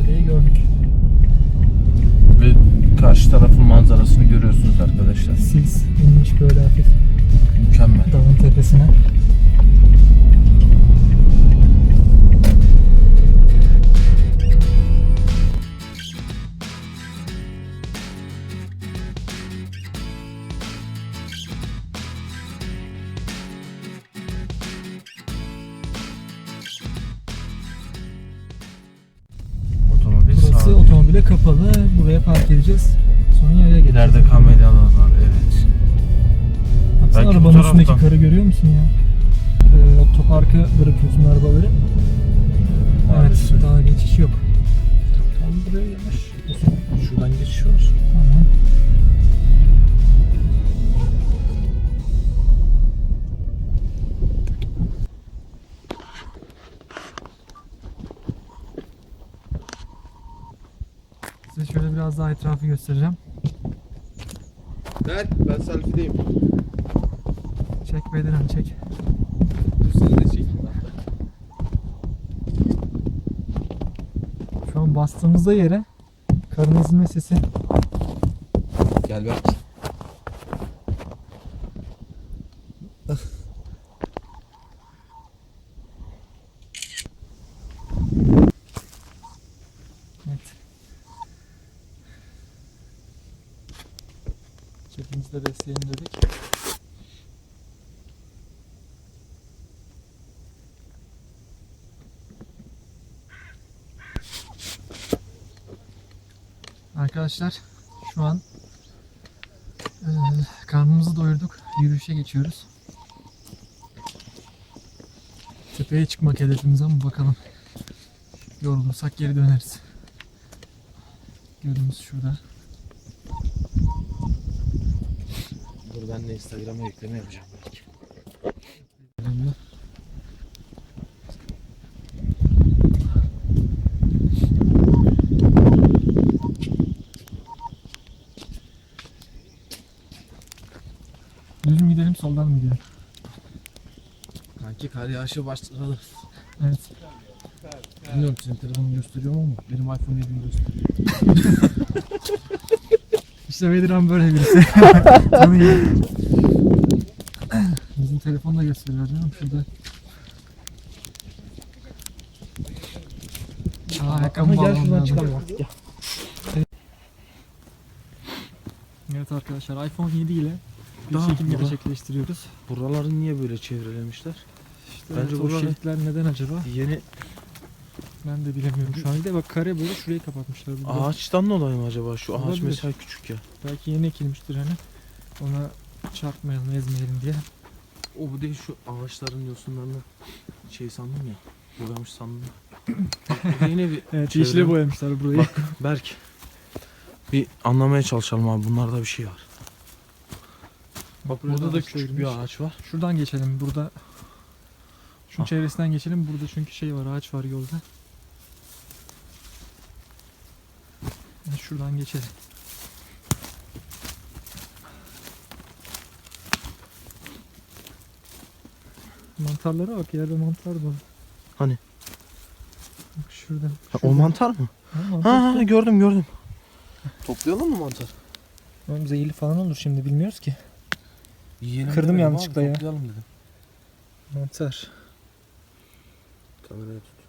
Tabela'yı gördük. Ve karşı tarafın manzarasını görüyorsunuz arkadaşlar. Sils inmiş böyle hafif Mükemmel. dağın tepesine. Daha etrafı göstereceğim. Gel ben selfie'deyim. Çek Bedirhan çek. Dur seni de çekeyim Şu an bastığımızda yere karın ezilme sesi Gel Berk. Evet. Çekimizi de besleyelim dedik. Arkadaşlar şu an eee, karnımızı doyurduk. Yürüyüşe geçiyoruz. Tepeye çıkmak hedefimiz ama bakalım. Yorulursak geri döneriz. Gölümüz şurada. Ben de Instagram'a yükleme yapacağım belki. Düz mü gidelim soldan mı gidelim? Kanki kar yağışı başladı. Evet. Bilmiyorum senin telefonu gösteriyor mu ama benim iPhone 7'mi gösteriyor. İşte Bedirhan böyle birisi. Tanıyın. Bizim telefonu da gösteriyor canım şurada. Aa, ayakkabı gel şuradan çıkalım artık. Evet arkadaşlar iPhone 7 ile bir Daha çekim burada. gerçekleştiriyoruz. Buraları niye böyle çevrelemişler? İşte Bence evet, o buraları- şeritler neden acaba? Yeni Ben de bilemiyorum şu an. Bir de bak kare böyle şurayı kapatmışlar. Burada. ağaçtan dolayı mı acaba? Şu ağaç Olabilir. mesela küçük ya. Belki yeni ekilmiştir hani. Ona çarpmayalım, ezmeyelim diye. O bu değil şu ağaçların yosunlarını şey sandım ya. Boyamış sandım. Burada yine bir Evet, Çevre- yeşile boyamışlar burayı. Bak Berk. Bir anlamaya çalışalım abi. Bunlarda bir şey var. Bak Burada burada da küçük bir ağaç var. Şuradan geçelim. Burada Şunun Ah. çevresinden geçelim. Burada çünkü şey var, ağaç var yolda. Evet, Şuradan geçelim. Mantarlara bak yerde mantar var. Hani? Bak şurada. Ha, o mantar mı? Ha, mantar Ha, ha gördüm gördüm. Toplayalım mı mantar? Oğlum zehirli falan olur şimdi bilmiyoruz ki. Yiyelim Kırdım yanlışlıkla abi, ya. Toplayalım dedim. Mantar. Kameraya tut.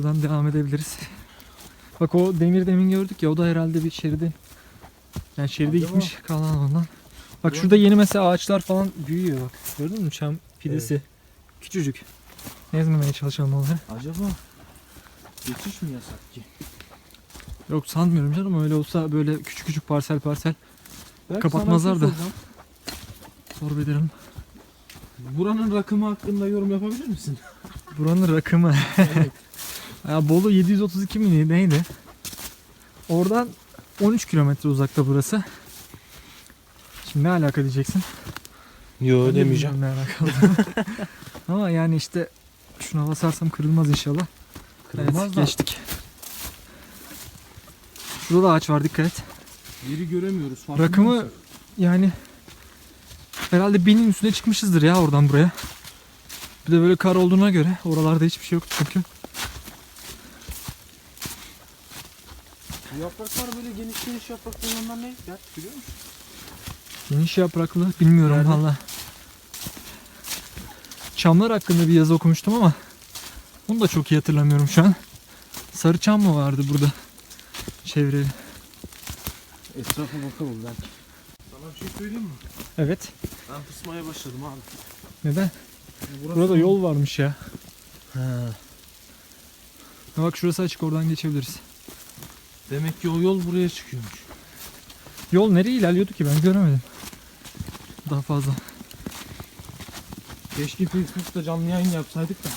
Şuradan devam edebiliriz. Bak o demir demin gördük ya o da herhalde bir şeridi. Yani şeride Acaba? gitmiş kalan ondan. Bak şurada yeni mesela ağaçlar falan büyüyor bak. Gördün mü çam pidesi. Küçücük. Ezmemeye çalışalım onları. Acaba geçiş mi yasak ki? Yok sanmıyorum canım öyle olsa böyle küçük küçük parsel parsel Belki Kapatmazlar da. ederim. Buranın rakımı hakkında yorum yapabilir misin? Buranın rakımı. Evet. ya Bolu 732 mi neydi? Oradan 13 kilometre uzakta burası. Şimdi ne alaka diyeceksin? Yo Ben de demeyeceğim. Ne alakalı. Ama yani işte şuna basarsam kırılmaz inşallah. Kırılmaz evet, da. geçtik. Şurada da ağaç var dikkat et. Yeri göremiyoruz. Rakımı mısın? yani herhalde binin üstüne çıkmışızdır ya oradan buraya. Bir de böyle kar olduğuna göre oralarda hiçbir şey yok çünkü. Yapraklar böyle geniş geniş yapraklı olanlar ne? Dert biliyor musun? Geniş yapraklı bilmiyorum valla. Çamlar hakkında bir yazı okumuştum ama onu da çok iyi hatırlamıyorum şu an. Sarı çam mı vardı burada? Çevreli. Etrafa bakalım belki. Sana bir şey söyleyeyim mi? Evet. Ben pısmaya başladım abi. Neden? Burası Burada yol varmış ya. Ha bak şurası açık oradan geçebiliriz. Demek ki o yol buraya çıkıyormuş. Yol nereye ilerliyordu ki ben göremedim. Daha fazla. Keşke Facebook'ta canlı yayın yapsaydık da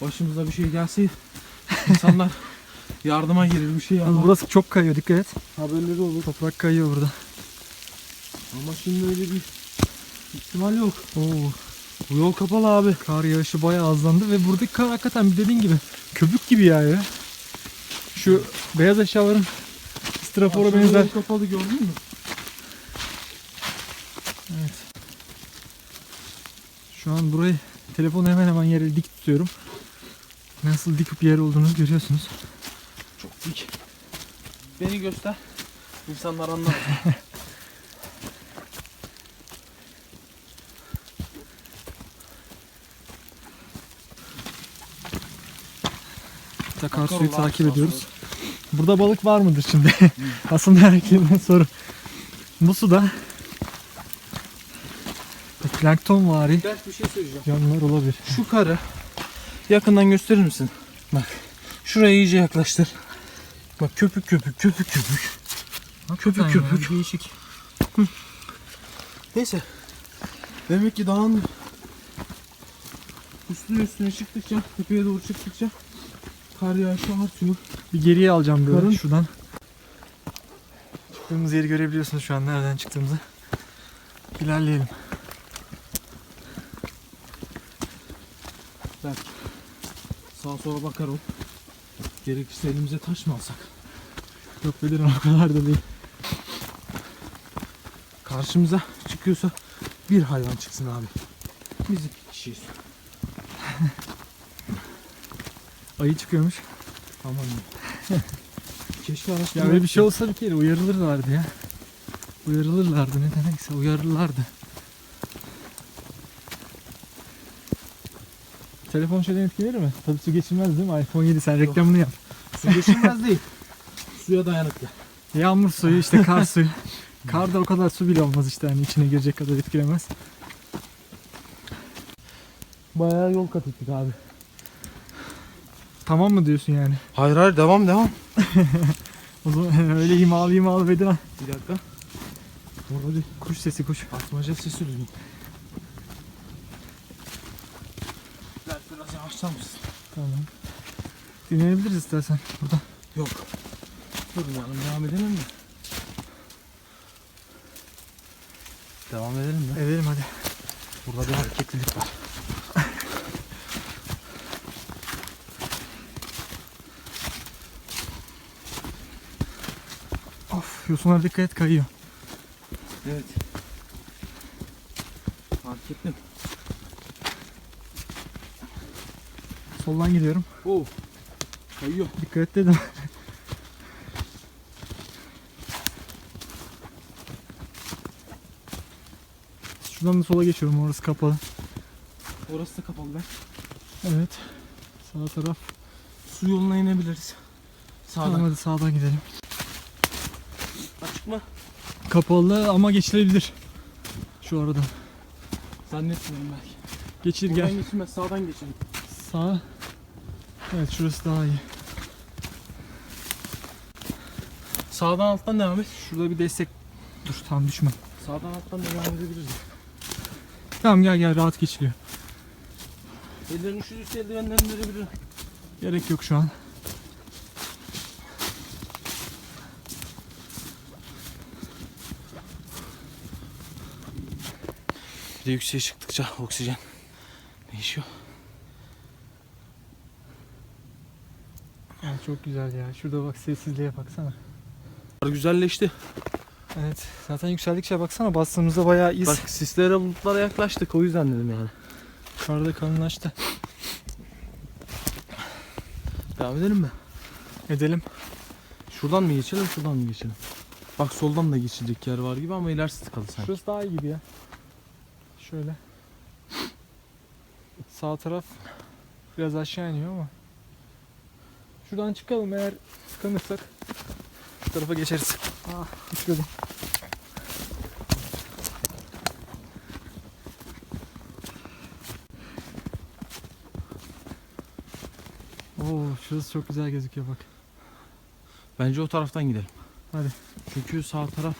başımıza bir şey gelseydi. İnsanlar yardıma gelir bir şey yapar. burası çok kayıyor dikkat et. Haberleri olur. Toprak kayıyor burada. Ama şimdi öyle bir ihtimal yok. Oo, Bu yol kapalı abi. kar yağışı bayağı azlandı ve buradaki kar hakikaten dediğin gibi köpük gibi yağıyor. Şu beyaz eşyaların strafora benzer. kapalı gördün mü? Evet. Şu an burayı telefonu hemen hemen yere dik tutuyorum. Nasıl dik bir yer olduğunu görüyorsunuz. Çok dik. Beni göster. İnsanlar anlar. Takar Bakar suyu ulan takip ediyoruz. Burada balık var mıdır şimdi? Aslında herkesin soru. Bu suda plankton vari Ders bir şey söyleyeceğim. canlılar olabilir. Şu karı yakından gösterir misin? Bak. Şuraya iyice yaklaştır. Bak köpük köpük köpük köpük. Hakikaten köpük, köpük. Değişik. Neyse. Demek ki dağın üstüne üstüne çıktıkça, tepeye doğru çıktıkça kar yağışı artıyor. Bir geriye alacağım böyle Karın- şuradan. Çıktığımız yeri görebiliyorsunuz şu an nereden çıktığımızı. İlerleyelim. Sağa sola bakar ol. Gerekirse elimize taş mı alsak? Yok bilirim o kadar da değil. Karşımıza çıkıyorsa bir hayvan çıksın abi. Biz iki kişiyiz. Ayı çıkıyormuş. Aman ya. Keşke Ya araştırma öyle bir şey olsa bir kere uyarılırlardı ya. Uyarılırlardı ne demekse uyarırlardı. Telefon şeyden etkilenir mi? Tabii su geçirmez değil mi? iPhone 7 sen reklamını yap. Su geçirmez değil. Suya dayanıklı. Yağmur suyu işte kar suyu. Karda o kadar su bile olmaz işte hani içine girecek kadar etkilemez. Bayağı yol kat ettik abi. Tamam mı diyorsun yani? Hayır hayır devam devam. O zaman öyle imalı imalı beden. Bir dakika. Orada bir Kuş sesi kuş. atmaca sesi duydum. Biraz yavaşlar mısın? Tamam. Dinleyebiliriz istersen burada. Yok. Durmayalım devam edelim mi? Devam edelim mi? Edelim hadi. Burada bir hareketlilik var. Of yosunlar dikkat et kayıyor. Evet. Fark ettim. Soldan gidiyorum. Oo. Kayıyor. Dikkat et dedim. Şuradan da sola geçiyorum orası kapalı. Orası da kapalı ben. Evet. Sağ taraf. Su yoluna inebiliriz. Sağdan. Tamam hadi sağdan gidelim. Açık mı? Kapalı ama geçilebilir. Şu arada. Zannetmiyorum belki. Geçir Buradan gel. geçilmez sağdan geçelim. Sağ. Evet şurası daha iyi. Sağdan alttan devam et. Şurada bir destek. Dur tam düşme. Sağdan alttan devam edebiliriz. Tamam gel gel rahat geçiliyor. Ellerini üşüdüyse eldivenlerini verebilirim. Gerek yok şu an. Bir de yükseğe çıktıkça oksijen değişiyor. Ya çok güzel ya. Şurada bak sessizliğe baksana. Güzelleşti. Evet. Zaten yükseldikçe baksana bastığımızda bayağı iz. Bak sislere bulutlara yaklaştık o yüzden dedim yani. Yukarıda kalınlaştı. Devam edelim mi? Edelim. Şuradan mı geçelim şuradan mı geçelim? Bak soldan da geçilecek yer var gibi ama ilerisi tıkalı sanki. Şurası daha iyi gibi ya. Şöyle. Sağ taraf biraz aşağı iniyor ama. Şuradan çıkalım eğer tıkanırsak. Şu tarafa geçeriz. Ah düşüyordum. Oo şurası çok güzel gözüküyor bak. Bence o taraftan gidelim. Hadi. Çünkü sağ taraf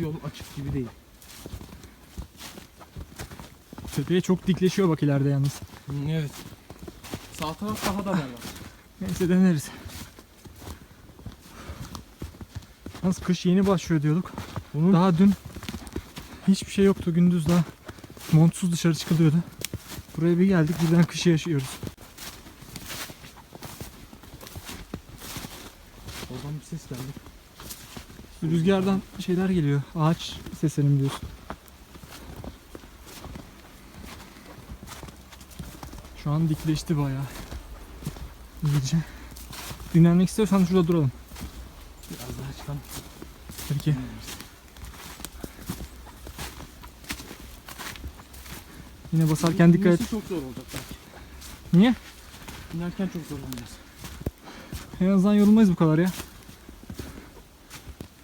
yol açık gibi değil. Tepeye çok dikleşiyor bak ileride yalnız. Evet. Sağ taraf daha da berbat. Neyse deneriz. Nasıl kış yeni başlıyor diyorduk. Bunun Daha dün hiçbir şey yoktu gündüz daha. Montsuz dışarı çıkılıyordu. Buraya bir geldik birden kışı yaşıyoruz. oradan bir ses geldi. Rüzgardan şeyler geliyor. Ağaç sesleri mi diyorsun? Şu an dikleşti bayağı. İyice. Dinlenmek istiyorsan şurada duralım. Biraz daha çıkalım. Peki. Yine basarken dikkat et. Çok zor olacak belki. Niye? İnerken çok zorlanacağız. En azından yorulmayız bu kadar ya.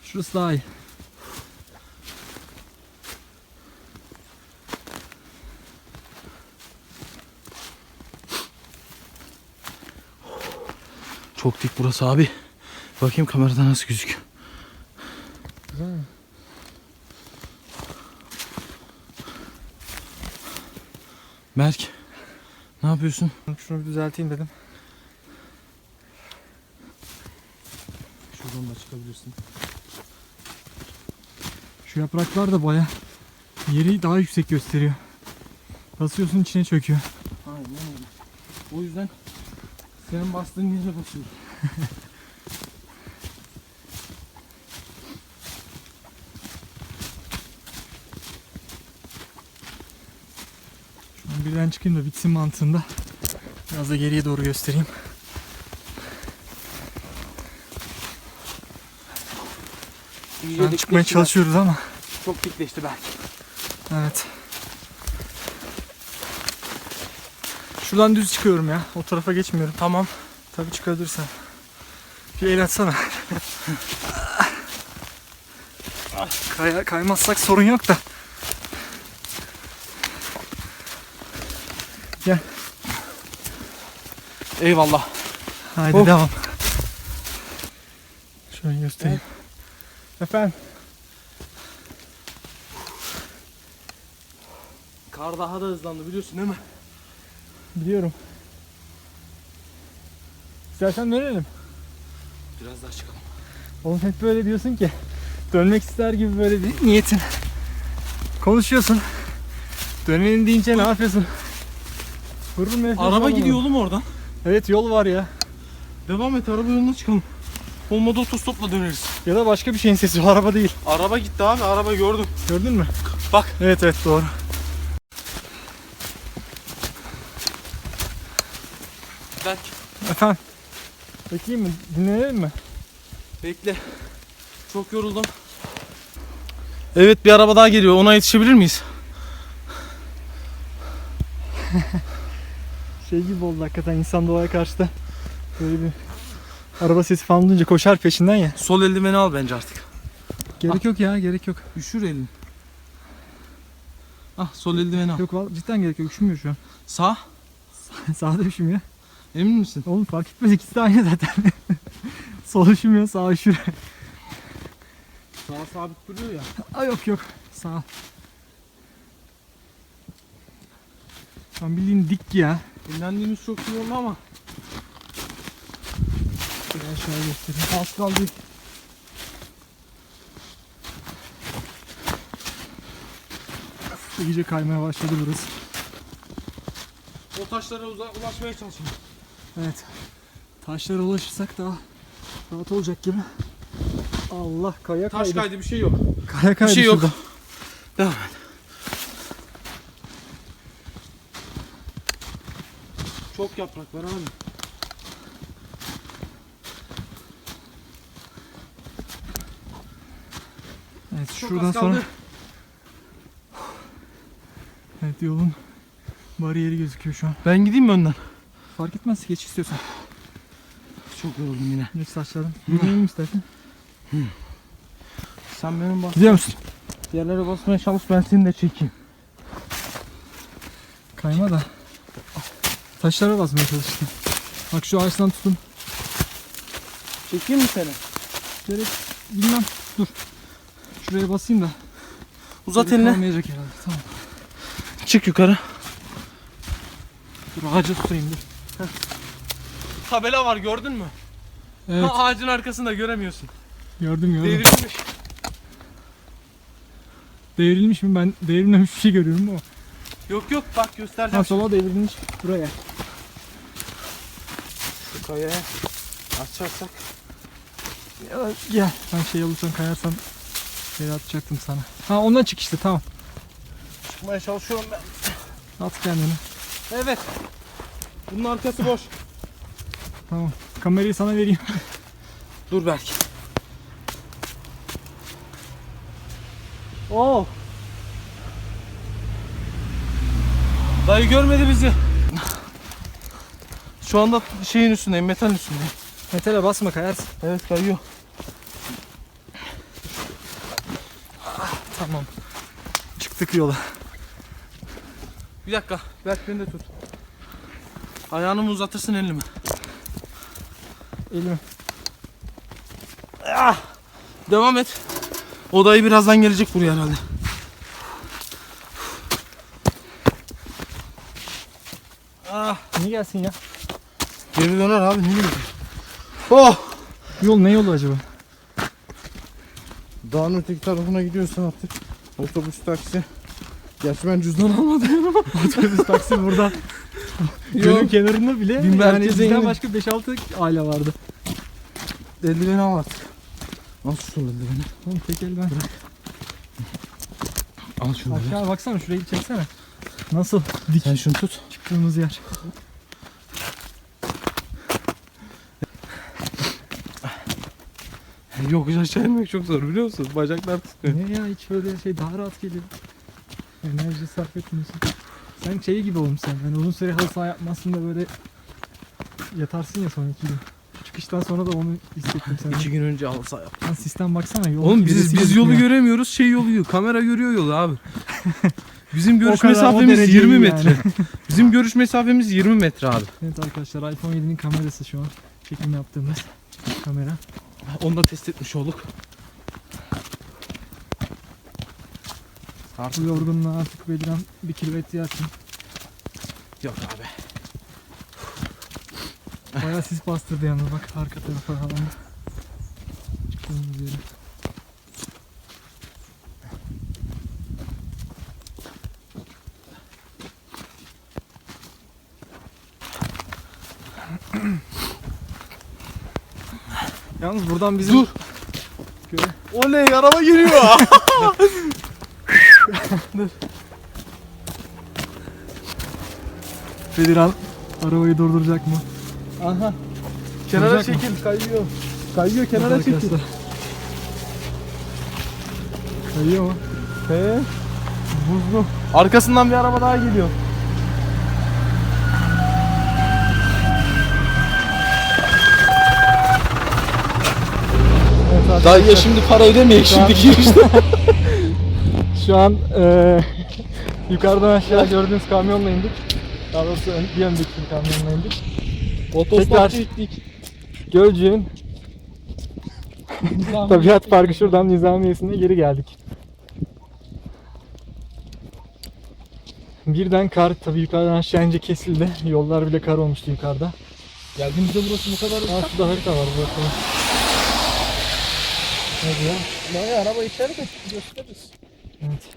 Şurası daha iyi. Çok dik burası abi. Bakayım kamerada nasıl gözüküyor. Güzel mi? Berk. Ne yapıyorsun? Şunu bir düzelteyim dedim. Şuradan da çıkabilirsin. Şu yapraklar da baya yeri daha yüksek gösteriyor. Basıyorsun içine çöküyor. Aynen öyle. O yüzden senin bastığın yere basıyorum. Şu an birden çıkayım da bitsin mantığında. Biraz da geriye doğru göstereyim. Şu an çıkmaya çalışıyoruz ama. Çok dikleşti Berk. Evet. Şuradan düz çıkıyorum ya. O tarafa geçmiyorum. Tamam. Tabii çıkabilirsen. Bir el atsana. Kaya, kaymazsak sorun yok da. Eyvallah. Haydi Oh. devam. Şöyle göstereyim. Efendim. Kar daha da hızlandı biliyorsun değil mi? Biliyorum. İstersen dönelim. Biraz daha çıkalım. Oğlum hep böyle diyorsun ki. Dönmek ister gibi böyle bir niyetin. Konuşuyorsun. Dönelim deyince ne yapıyorsun? Vurur mu nefes Araba gidiyor oğlum oradan. Evet yol var ya. Devam et araba yoluna çıkalım. Olmadı otostopla döneriz. Ya da başka bir şeyin sesi o araba değil. Araba gitti abi araba gördüm. Gördün mü? Bak. Evet evet doğru. Berk Efendim. Bekleyeyim mi? Dinlenelim mi? bekle. Çok yoruldum. Evet bir araba daha geliyor ona yetişebilir miyiz? Şey gibi oldu hakikaten insan doğaya karşı da böyle bir araba sesi falan duyunca koşar peşinden ya. Sol eldiveni al bence artık. Gerek yok ya gerek yok. Üşür elin. Ah sol eldiveni al. Yok vallahi cidden gerek yok. Üşümüyor şu an. Sağ. Sağda üşümüyor. Emin misin? Oğlum fark etmez ikisi de aynı zaten. Sol üşümüyor sağ üşür. Sağ sabit duruyor ya. Aa yok yok. Sağ. An bildiğin dik ya. Dinlendiğimiz çok iyi oldu ama Biraz şöyle göstereyim. az kaldı. İyice kaymaya başladı burası. O taşlara ulaşmaya çalışıyorum. Evet. Taşlara ulaşırsak daha rahat olacak gibi. Allah kaya Taş kaydı. kaydı bir şey yok. Kaya kaydı Bir şey yok. şurada. Devam et. Çok yaprak var abi. Evet Çok şuradan sonra kaldı. evet yolun bariyeri gözüküyor şu an. Ben gideyim mi önden? Fark etmez geç istiyorsan. Çok yoruldum yine. Geç saçlarım. Yürüyelim istersen. Sen benim bas. Gidiyor musun? Yerlere basmaya çalış ben seni de çekeyim. Kayma da. Taşlara basmaya çalıştım. Bak şu ağaçtan tutun. Çekeyim mi seni? Gerek bilmem. Dur. Şuraya basayım da. Uzat Gerek elini. kalmayacak herhalde. Tamam. Çık yukarı. Dur ağaca tutayım dur. Tabela var gördün mü? Evet. Ha, ağacın arkasında göremiyorsun. Gördüm gördüm. Devrilmiş. Devrilmiş mi? Ben devrilmemiş bir şey görüyorum ama. Yok yok bak Ha göstereceğim. sola devrilmiş. Buraya. Şu kayaya açarsak. Ya, Gel. Ben şey olursan kayarsam şey atacaktım sana. Ha ondan çık işte tamam. Çıkmaya çalışıyorum ben. At kendini. Evet. Bunun arkası boş. Tamam. Kamerayı sana vereyim. Dur belki. Oo. Dayı görmedi bizi. Şu anda şeyin üstündeyim, metal üstündeyim. Metale basma kayarsın. Evet kayıyor. Tamam. Çıktık yola. Bir dakika, Berk beni de tut. Ayağını mı uzatırsın elini mi? Elimi. Devam et. O dayı birazdan gelecek buraya herhalde. Ah, Niye gelsin ya? geri döner abi ne bileyim. Oh! Yol ne yolu acaba? Dağın öteki tarafına gidiyorsan artık otobüs taksi. Gerçi ben cüzdan almadım ama. Otobüs taksi burada. Gölün kenarında bile Bir yani merkeze bizden inin. başka 5-6 aile vardı. Eldiveni al artık. Al şu eldiveni. Oğlum tek elden. Al şunu. Aşağı baksana şurayı çeksene. Nasıl dik Sen şunu tut. çıktığımız yer. Yokuş aşağı inmek çok zor biliyor musun? Bacaklar tutuyor. Ne ya hiç böyle şey daha rahat geliyor. Enerji sarf etmiyorsun. Sen şey gibi olmuş sen. Yani uzun süre halı saha yapmazsın da böyle yatarsın ya son iki gün. Çıkıştan sonra da onu hissettim sen. İki gün önce alsa yap. Lan sistem baksana yol. Oğlum biz biz yolu gözükmüyor. göremiyoruz, şey yolu görüyor. Kamera görüyor yolu abi. Bizim görüş kadar, mesafemiz derece 20 iyi metre. yani. Bizim görüş mesafemiz 20 metre abi. Evet arkadaşlar iPhone 7'nin kamerası şu an. Çekim yaptığımız kamera. Onu da test etmiş olduk. Artık yorgunluğa artık belirlen bir kilo et yersin. yok abi. Bayağı sis bastırdı yalnız bak arka tarafa falan. Çıktığımız yere. Yalnız buradan bizim Dur. Göre- Oley araba geliyor. Fediran arabayı durduracak mı? Aha. Kenara Duracak mı? çekil kayıyor. Kayıyor kenara Arkadaşlar. çekil. Kayıyor mu? He. Buzlu. Arkasından bir araba daha geliyor. Arkadaşlar. Dayıya şimdi para ödemeyek şimdiki işte. Şu an eee yukarıdan aşağı gördüğünüz kamyonla indik. Daha doğrusu ön- bir öndeki kamyonla indik. Otostopçu gittik. Gölcük'ün Tabiat Parkı şuradan Nizamiyesi'ne geri geldik. Birden kar tabii yukarıdan aşağı ince kesildi. Yollar bile kar olmuştu yukarıda. Geldiğimizde burası bu kadar Aa şurada harita var burada. Ne diyor? Dayı araba içeride gösteririz. Evet.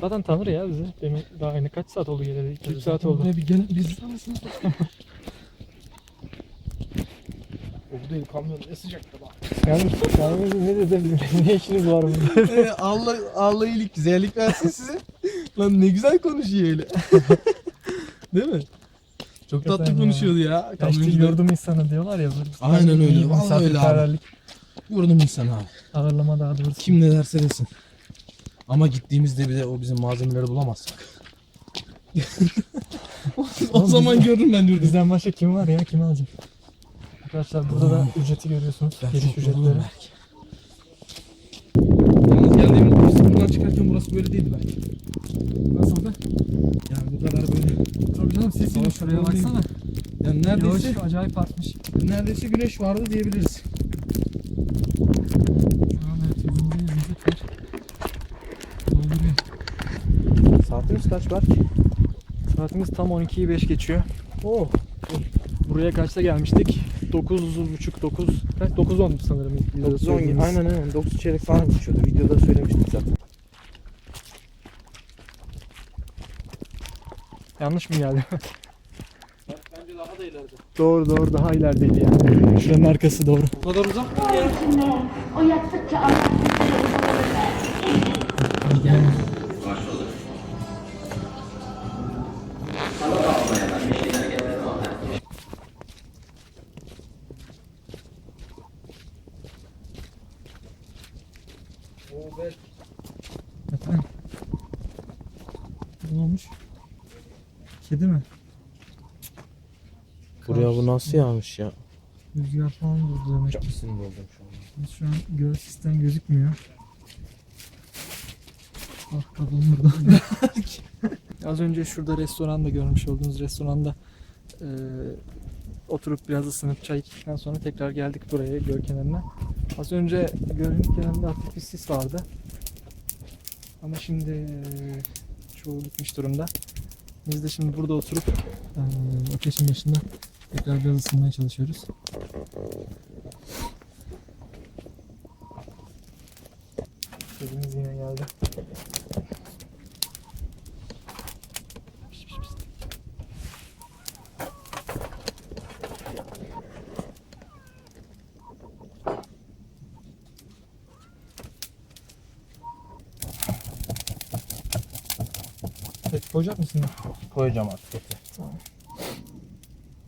Zaten tanır ya bizi. Demin daha yeni kaç saat oldu geleli? 2-3 saat oldu. Buraya bir gel biz tanısın. O değil kamyon ne sıcakta bak. Yani, yani ne dedim? ne işiniz var burada? Ee, Allah Allah iyilik güzellik versin size. Lan ne güzel konuşuyor öyle. Değil mi? Çok Hakikaten tatlı ya. konuşuyordu ya. Ya işte Kamyoncu yurdum insanı diyorlar ya. Böyle Aynen öyle. iyi Vallahi öyle abi. misafirperverlik, Yurdum insan abi. Ağırlama daha doğrusu. Kim ne derse desin. Ama gittiğimizde bir de o bizim malzemeleri bulamazsak. o zaman biz- görürüm ben yurdum. Bizden başka kim var ya? Kim alacak? Arkadaşlar burada da ücreti görüyorsunuz. Ben Giriş çok yoruldum ücretleri. belki. Yalnız geldiğimizde buradan çıkarken burası böyle değildi belki. Nasıldı? Yani bu kadar böyle. Tabii canım siz Savaş şuraya değil. baksana. Yani neredeyse Yağış acayip artmış. neredeyse güneş vardı diyebiliriz. Şu an evet yüzünde yüzünde var. Dolduruyor. Saatimiz kaç var? Saatimiz tam 12'yi 5 geçiyor. Oo. Buraya kaçta gelmiştik? 9.30 9 kaç 9.10 sanırım. ilk videoda 9 10 söylediğimiz. aynen aynen 9 çeyrek falan geçiyordu. Videoda söylemiştik zaten. Yanlış mı geldi? Bence daha da ileride. doğru doğru daha ilerideydi yani. Şuranın arkası doğru. Bu kadar uzak mı ya? O yattıkça Allah Oo Buraya bu nasıl yağmış ya? Rüzgar falan vurdu demek. Çok sinir oldum şu an. Şu an göz sistem gözükmüyor. Ah kafam burada. Az önce şurada restoranda görmüş olduğunuz restoranda eee, oturup biraz ısınıp çay içtikten sonra tekrar geldik buraya göl kenarına. Az önce gölün kenarında hafif bir sis vardı. Ama şimdi eee, çoğu gitmiş durumda. Biz de şimdi burada oturup eee, ateşin başında tekrar biraz ısınmaya çalışıyoruz. Kedimiz yine geldi. Peki koyacak mısın? Koyacağım artık. eti. Tamam.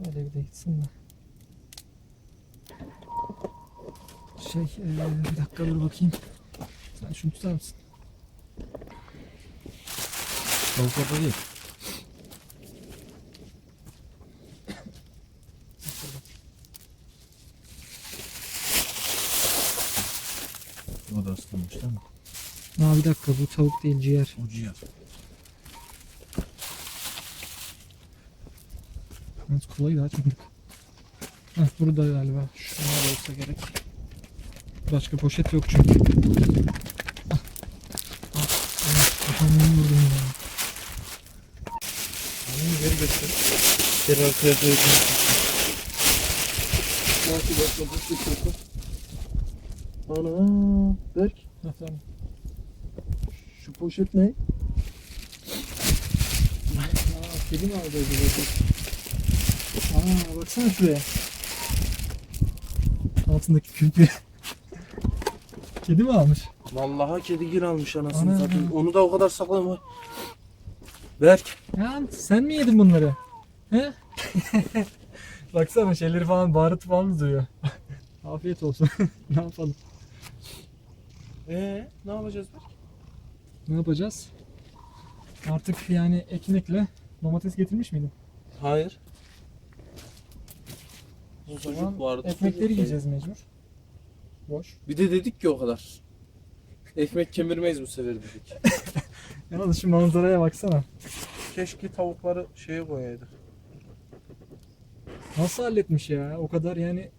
Öyle bir de gitsin de. Şey, eee, bir dakika dur bakayım. Sen şunu tutar mısın? Tavuk orada değil. O da ıslanmış değil mi? Aa bir dakika bu tavuk değil ciğer. O ciğer. Evet kolayı da açmadık. Heh burada galiba. Şunlar olsa gerek. Başka poşet yok çünkü. Ah. Ah. Evet, kafamdan vurdum ya. Onu geri götür. Geri arkaya koyacağım. Belki sıkıntı. Ana Berk Efendim. şu poşet ne? Aa kedi mi aldı acaba? Aa baksana şuraya. Altındaki külpü. kedi mi almış? Vallahi kedigil almış anasını Ana. satayım. Onu da o kadar saklama. Berk. Ya sen mi yedin bunları? He? Baksana şeyleri falan baharat falan duyuyor. Afiyet olsun. ne yapalım? Ee, ne yapacağız Berk? Ne yapacağız? Artık yani ekmekle domates getirmiş miydin? Hayır. O Sucuk zaman vardı, ekmekleri sucuk yiyeceğiz mecbur. Boş. Bir de dedik ki o kadar. Ekmek kemirmeyiz bu sefer dedik. Yalnız şu manzaraya baksana. Keşke tavukları şeye koyaydık. Nasıl halletmiş ya? O kadar yani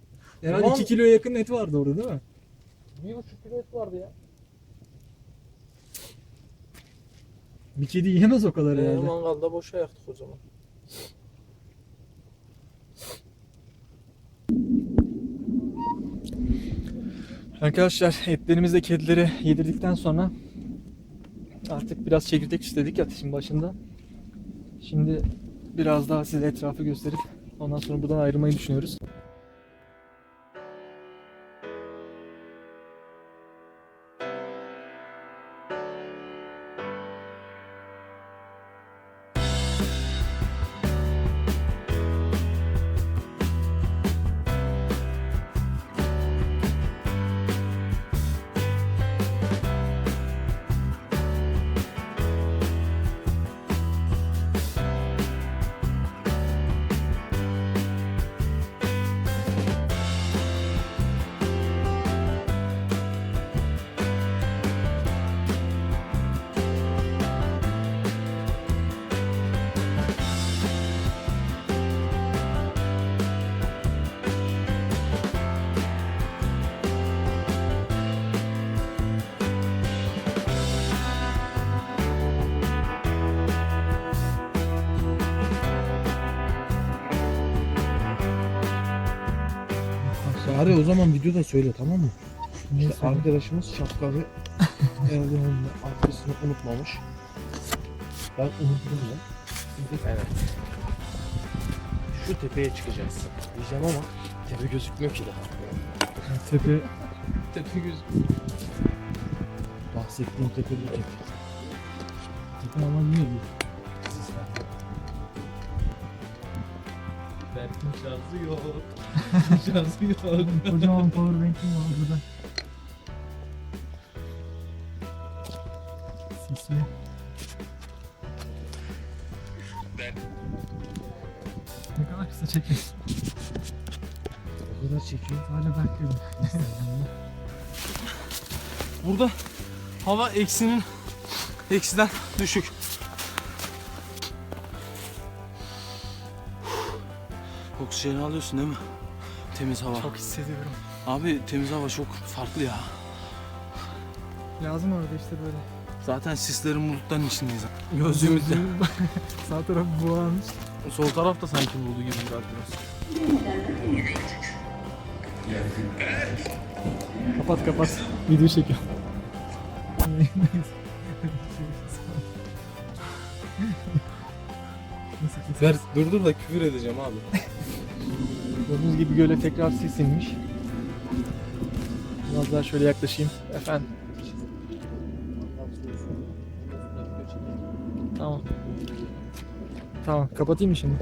herhalde Ulan- 2 kiloya yakın et vardı orada değil mi? Bir buçuk kilo et vardı ya. Bir kedi yiyemez o kadar Ee, herhalde. mangalda boşa yaktık o zaman. Arkadaşlar etlerimizi de kedilere yedirdikten sonra artık biraz çekirdek istedik ateşin başında. Şimdi biraz daha size etrafı gösterip ondan sonra buradan ayrılmayı düşünüyoruz. O zaman videoda söyle tamam mı? İşte arkadaşımız şapkalı eldivenle arkasını unutmamış. Ben unuttum ya. Evet. Şu tepeye çıkacağız. Diyeceğim ama tepe gözükmüyor ki daha. Tepe Tepe gözükmüyor. Bahsettiğim tepe bu tepe. tepe ama yine bir. Berk'in şansı yok. Şansı yok. Kocaman powerbank'im var burada. Sisli. Ne kadar kısa çekiyorsun. O kadar çekiyor. Sadece bekledim. Burada hava eksinin eksiden düşük. Oksijeni alıyorsun değil mi? Temiz hava. Çok hissediyorum. Abi temiz hava çok farklı ya. Lazım orada işte böyle. Zaten sislerin bulutların içindeyiz. Gözlüğümüzde. Gözlüğüm- Sağ taraf buğanmış. Sol tarafta sanki buldu gibi biraz biraz. Kapat kapat. Video kesin? Ver dur dur da küfür edeceğim abi. Gördüğünüz gibi göle tekrar sis inmiş. Biraz daha şöyle yaklaşayım. Efendim. Tamam. Tamam kapatayım mı şimdi?